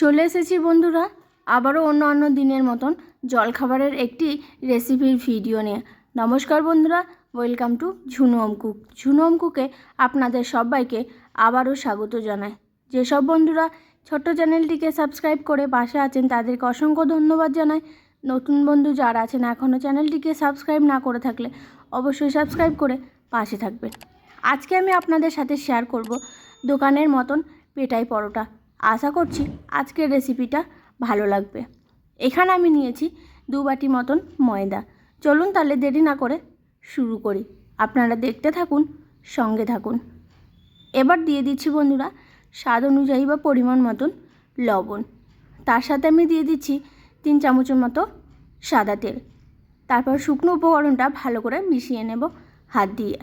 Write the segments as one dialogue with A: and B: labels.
A: চলে এসেছি বন্ধুরা। আবারও অন্য অন্য দিনের মতন জলখাবারের একটি রেসিপির ভিডিও নিয়ে। নমস্কার বন্ধুরা welcome to Jhunu home cook Jhunu home কুকে আপনাদের সবাইকে আবারও স্বাগত জানাই। যেসব বন্ধুরা ছোট্ট চ্যানেলটিকে সাবস্ক্রাইব করে পাশে আছেন, তাদেরকে অসংখ্য ধন্যবাদ জানাই। নতুন বন্ধু যারা আছেন এখনও চ্যানেলটিকে সাবস্ক্রাইব না করে থাকলে অবশ্যই সাবস্ক্রাইব করে পাশে থাকবেন। আজকে আমি আপনাদের সাথে শেয়ার করব দোকানের মতন পেটাই পরোটা। আশা করছি আজকের রেসিপিটা ভালো লাগবে। এখানে আমি নিয়েছি দু বাটি মতন ময়দা। চলুন তাহলে দেরি না করে শুরু করি। আপনারা দেখতে থাকুন, সঙ্গে থাকুন। এবার দিয়ে দিচ্ছি বন্ধুরা স্বাদ অনুযায়ী বা পরিমাণ মতন লবণ। তার সাথে আমি দিয়ে দিচ্ছি তিন চামচের মতো সাদা তেল। তারপর শুকনো উপকরণটা ভালো করে মিশিয়ে নেব হাত দিয়ে।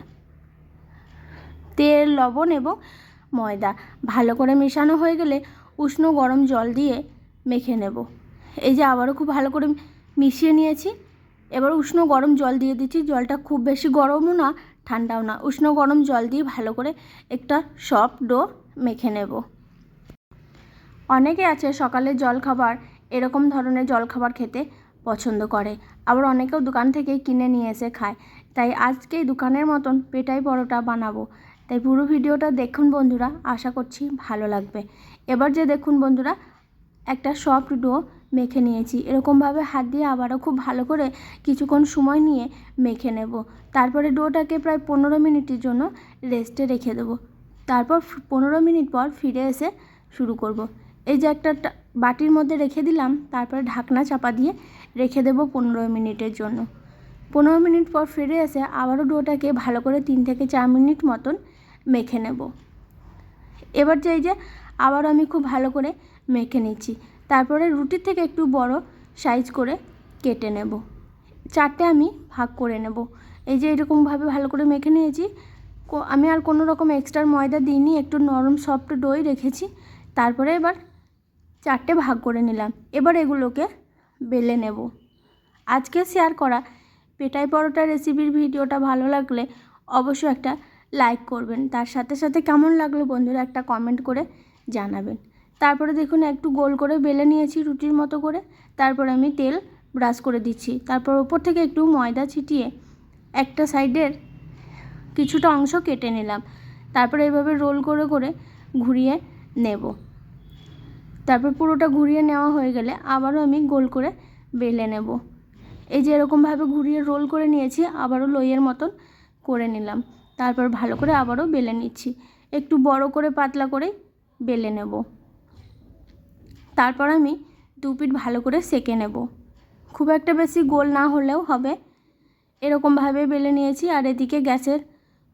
A: তেল, লবণ এবং ময়দা ভালো করে মেশানো হয়ে গেলে উষ্ণ গরম জল দিয়ে মেখে নেব। এই যে আবারও খুব ভালো করে মিশিয়ে নিয়েছি। এবার উষ্ণ গরম জল দিয়ে দিচ্ছি। জলটা খুব বেশি গরমও না, ঠান্ডাও না। উষ্ণ গরম জল দিয়ে ভালো করে একটা সফট ডো মেখে নেব। অনেকে আছে সকালে জলখাবার এরকম ধরনের জলখাবার খেতে পছন্দ করে। আবার অনেকেও দোকান থেকে কিনে নিয়ে এসে খায়। তাই আজকে দোকানের মতন পেটাই পরোটা বানাবো। তাই পুরো ভিডিওটা দেখুন বন্ধুরা, আশা করছি ভালো লাগবে। এবার যে দেখুন বন্ধুরা, একটা সফট ডো মেখে নিয়েছি। এরকমভাবে হাত দিয়ে আবারও খুব ভালো করে কিছুক্ষণ সময় নিয়ে মেখে নেব। তারপরে ডোটাকে প্রায় পনেরো মিনিটের জন্য রেস্টে রেখে দেবো। তারপর পনেরো মিনিট পর ফিরে এসে শুরু করব। এই যে একটা বাটির মধ্যে রেখে দিলাম, তারপরে ঢাকনা চাপা দিয়ে রেখে দেবো পনেরো মিনিটের জন্য। পনেরো মিনিট পর ফিরে এসে আবারও ডোটাকে ভালো করে তিন থেকে চার মিনিট মতন মেখে নেব। এবার এই যে আবার আমি খুব ভালো করে মেখে নিচ্ছি। তারপরে রুটির থেকে একটু বড় সাইজ করে কেটে নেব। চারটে আমি ভাগ করে নেব। এই যে এরকমভাবে ভালো করে মেখে নিয়েছি। আমি আর কোনো রকম এক্সট্রা ময়দা দিইনি, একটু নরম সফট দই রেখেছি। তারপরে এবার চারটে ভাগ করে নিলাম। এবার এগুলোকে বেলে নেব। আজকে শেয়ার করা পেটাই পরোটা রেসিপির ভিডিওটা ভালো লাগলে অবশ্যই একটা লাইক করবেন। তার সাথে সাথে কেমন লাগল বন্ধুরা একটা কমেন্ট করে জানাবেন। তারপরে দেখুন একটু গোল করে বেলে নিয়েছি রুটির মতো করে। তারপরে আমি তেল ব্রাশ করে দিচ্ছি। তারপর ওপর থেকে একটু ময়দা ছিটিয়ে একটা সাইডের কিছুটা অংশ কেটে নিলাম। তারপরে এভাবে রোল করে করে ঘুরিয়ে নেব। তারপর পুরোটা ঘুরিয়ে নেওয়া হয়ে গেলে আবারও আমি গোল করে বেলে নেব। এই যে এরকমভাবে ঘুরিয়ে রোল করে নিয়েছি, আবারও লইয়ের মতন করে নিলাম। তারপর ভালো করে আবারও বেলে নিচ্ছি। একটু বড় করে পাতলা করে বেলে নেব। তারপর আমি দু পিঠ ভালো করে সেকে নেব। খুব একটা বেশি গোল না হলেও হবে। এরকমভাবে বেলে নিয়েছি আর এদিকে গ্যাসের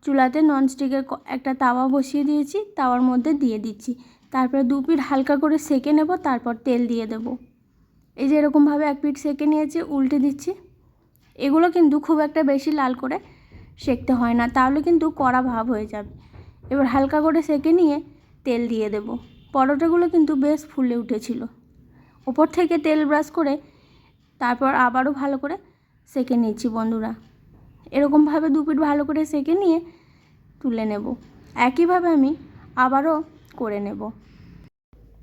A: চুলাতে ননস্টিকের একটা তাওয়া বসিয়ে দিয়েছি, তাওয়ার মধ্যে দিয়ে দিচ্ছি। তারপরে দু পিঠ হালকা করে সেকে নেব, তারপর তেল দিয়ে দেব। এই যে এরকমভাবে এক পিঠ সেকে নিয়েছি, উল্টে দিচ্ছি। এগুলো কিন্তু খুব একটা বেশি লাল করে সেকতে হয় না, তাহলে কিন্তু কড়া ভাব হয়ে যাবে। এবার হালকা করে সেকে নিয়ে তেল দিয়ে দেব। পরোটাগুলো কিন্তু বেশ ফুলে উঠেছিল। ওপর থেকে তেল ব্রাশ করে তারপর আবারও ভালো করে সেকে নিচ্ছি বন্ধুরা। এরকমভাবে দু পিঠ ভালো করে সেকে নিয়ে তুলে নেব। একইভাবে আমি আবারও করে নেব।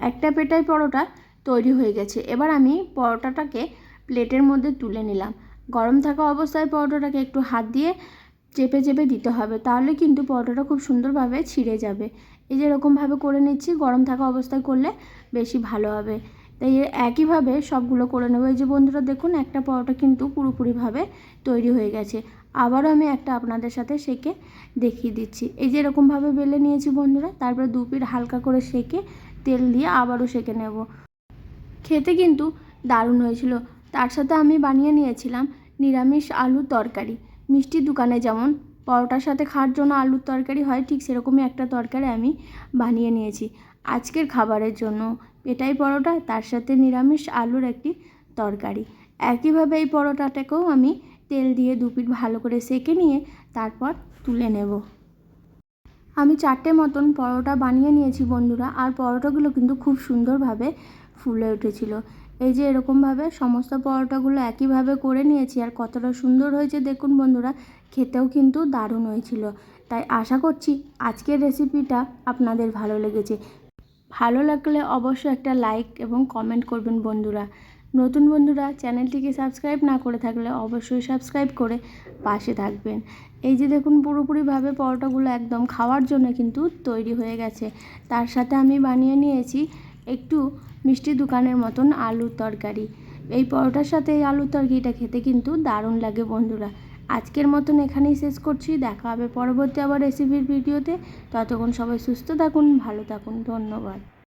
A: একটা পেটাই পরোটা তৈরি হয়ে গেছে। এবার আমি পরোটাটাকে প্লেটের মধ্যে তুলে নিলাম। গরম থাকা অবস্থায় পরোটাটাকে একটু হাত দিয়ে চেপে চেপে দিতে হবে। তাহলে কিন্তু পরোটাটা খুব সুন্দরভাবে ছিঁড়ে যাবে। এই যে এরকমভাবে করে নিচ্ছি, গরম থাকা অবস্থায় করলে বেশি ভালো হবে। তাই একইভাবে সবগুলো করে নেব। এই যে বন্ধুরা, দেখুন একটা পরোটা কিন্তু পুরোপুরিভাবে তৈরি হয়ে গেছে। আবারও আমি একটা আপনাদের সাথে সেকে দেখিয়ে দিচ্ছি। এই যে এরকমভাবে বেলে নিয়েছি বন্ধুরা, তারপরে দু পিঠ হালকা করে সেকে তেল দিয়ে আবারও সেকে নেব। খেতে কিন্তু দারুণ হয়েছিল। তার সাথে আমি বানিয়ে নিয়েছিলাম নিরামিষ আলুর তরকারি। মিষ্টির দোকানে যেমন পরোটার সাথে খাওয়ার জন্য আলুর তরকারি হয়, ঠিক সেরকমই একটা তরকারি আমি বানিয়ে নিয়েছি। আজকের খাবারের জন্য পেটাই পরোটা, তার সাথে নিরামিষ আলুর একটি তরকারি। একইভাবে এই পরোটাটাকেও আমি তেল দিয়ে দু পিঠ ভালো করে সেকে নিয়ে তারপর তুলে নেব। আমি চারটে মতন পরোটা বানিয়ে নিয়েছি বন্ধুরা, আর পরোটাগুলো কিন্তু খুব সুন্দরভাবে ফুলে উঠেছিল। এই যে এরকমভাবে সমস্ত পরোটাগুলো একইভাবে করে নিয়েছি, আর কতটা সুন্দর হয়েছে দেখুন বন্ধুরা, খেতেও কিন্তু দারুণ হয়েছিল। তাই আশা করছি আজকের রেসিপিটা আপনাদের ভালো লেগেছে। ভালো লাগলে অবশ্যই একটা লাইক এবং কমেন্ট করবেন বন্ধুরা। নতুন বন্ধুরা, চ্যানেলটিকে সাবস্ক্রাইব না করে থাকলে অবশ্যই সাবস্ক্রাইব করে পাশে থাকবেন। এই যে দেখুন পুরোপুরিভাবে পরোটাগুলো একদম খাওয়ার জন্য কিন্তু তৈরি হয়ে গেছে। তার সাথে আমি বানিয়ে নিয়েছি একটু মিষ্টি দোকানের মতন আলুর তরকারি। এই পরোটার সাথে এই আলুর তরকারিটা খেতে কিন্তু দারুণ লাগে বন্ধুরা। আজকের মতন এখানেই শেষ করছি। দেখা হবে পরবর্তী আবার রেসিপির ভিডিওতে। ততক্ষণ সবাই সুস্থ থাকুন, ভালো থাকুন। ধন্যবাদ।